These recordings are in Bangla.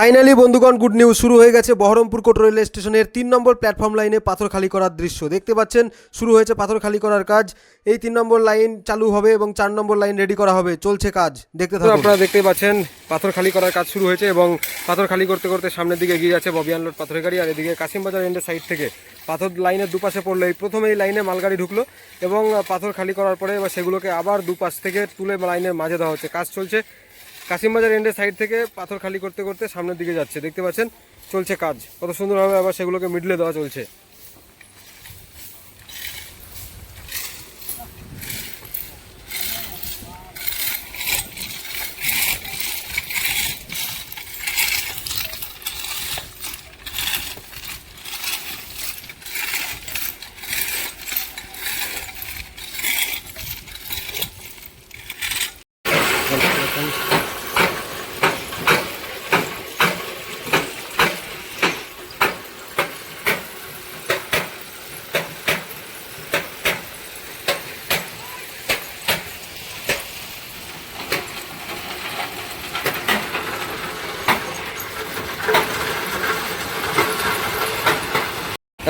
ফাইনালি বন্ধুগণ গুড নিউজ শুরু হয়ে গেছে। বহরমপুর কোট রেল স্টেশনের তিন নম্বর প্ল্যাটফর্ম লাইনে পাথর খালি করার দৃশ্য। দেখতে পাচ্ছেন শুরু হয়েছে পাথর খালি করার কাজ। এই তিন নম্বর লাইন চালু হবে এবং চার নম্বর লাইন রেডি করা হবে। চলছে কাজ। দেখতে থাকুন। আপনারা দেখতে পাচ্ছেন পাথর খালি করার কাজ শুরু হয়েছে এবং পাথর খালি করতে করতে সামনের দিকে এগিয়ে যাচ্ছে ববিয়ান লোড পাথরের গাড়ি। আর এদিকে কাশিমবাজার এন্ডের সাইড থেকে পাথর লাইনের দুপাশে পড়ল। এই প্রথমে এই লাইনে মালগাড়ি ঢুকলো এবং পাথর খালি করার পরে সেগুলোকে আবার দুপাশ থেকে তুলে লাইনের মাঝে দেওয়া হচ্ছে। কাজ চলছে। কাশিমবাজার এন্ডের সাইড থেকে পাথর খালি করতে করতে সামনের দিকে যাচ্ছে। দেখতে পাচ্ছেন? চলছে কাজ। কত সুন্দরভাবে আবার সেগুলোকে মিডলে দেওয়া চলছে। হ্যাঁ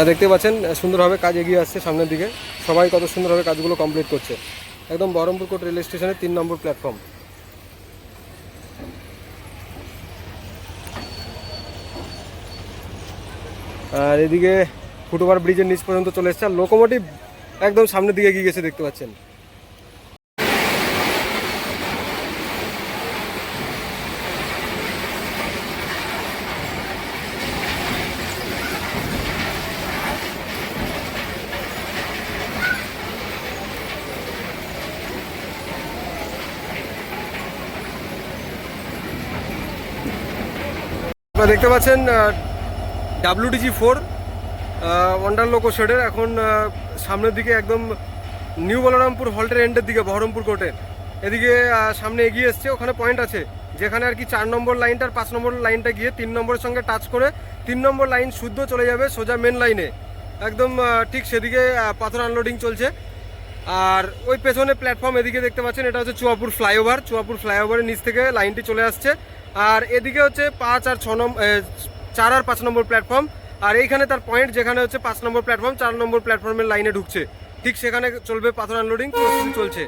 দেখতে পাচ্ছেন সুন্দরভাবে কাজ এগিয়ে আসছে সামনের দিকে। সবাই কত সুন্দরভাবে কাজগুলো কমপ্লিট করছে। একদম বহরমপুর কোট রেল স্টেশনের তিন নম্বর প্ল্যাটফর্ম আর এদিকে ফুটওভার ব্রিজের নিচ পর্যন্ত চলে এসছে। আর লোকোমোটিভ একদম সামনের দিকে এগিয়ে গেছে, দেখতে পাচ্ছেন। আপনারা দেখতে পাচ্ছেন ডাব্লিউডিজি ফোর ওয়ান্ডার লোকো শেডের এখন সামনের দিকে একদম নিউ বলরামপুর হল্টের এন্ডের দিকে বহরমপুর কোর্টের এদিকে সামনে এগিয়ে এসছে, ওখানে পয়েন্ট আছে। যেখানে আর কি চার নম্বর লাইনটার পাঁচ নম্বর লাইনটা গিয়ে তিন নম্বরের সঙ্গে টাচ করে তিন নম্বর লাইন শুদ্ধ চলে যাবে সোজা মেন লাইনে একদম ঠিক সেদিকে পাথর আনলোডিং চলছে। আর ওই পেছনে প্ল্যাটফর্ম এদিকে দেখতে পাচ্ছেন, এটা হচ্ছে চুয়াপুর ফ্লাইওভার চুয়াপুর ফ্লাইওভারের নিচ থেকে লাইনটি চলে আসছে। আর এদিকে হচ্ছে পাঁচ আর ছ নম্বর চার আর পাঁচ নম্বর প্ল্যাটফর্ম আর এইখানে তার পয়েন্ট যেখানে হচ্ছে পাঁচ নম্বর প্ল্যাটফর্ম চার নম্বর প্ল্যাটফর্মের লাইনে ঢুকছে। ঠিক সেখানে চলবে পাথর আনলোডিং চলছে।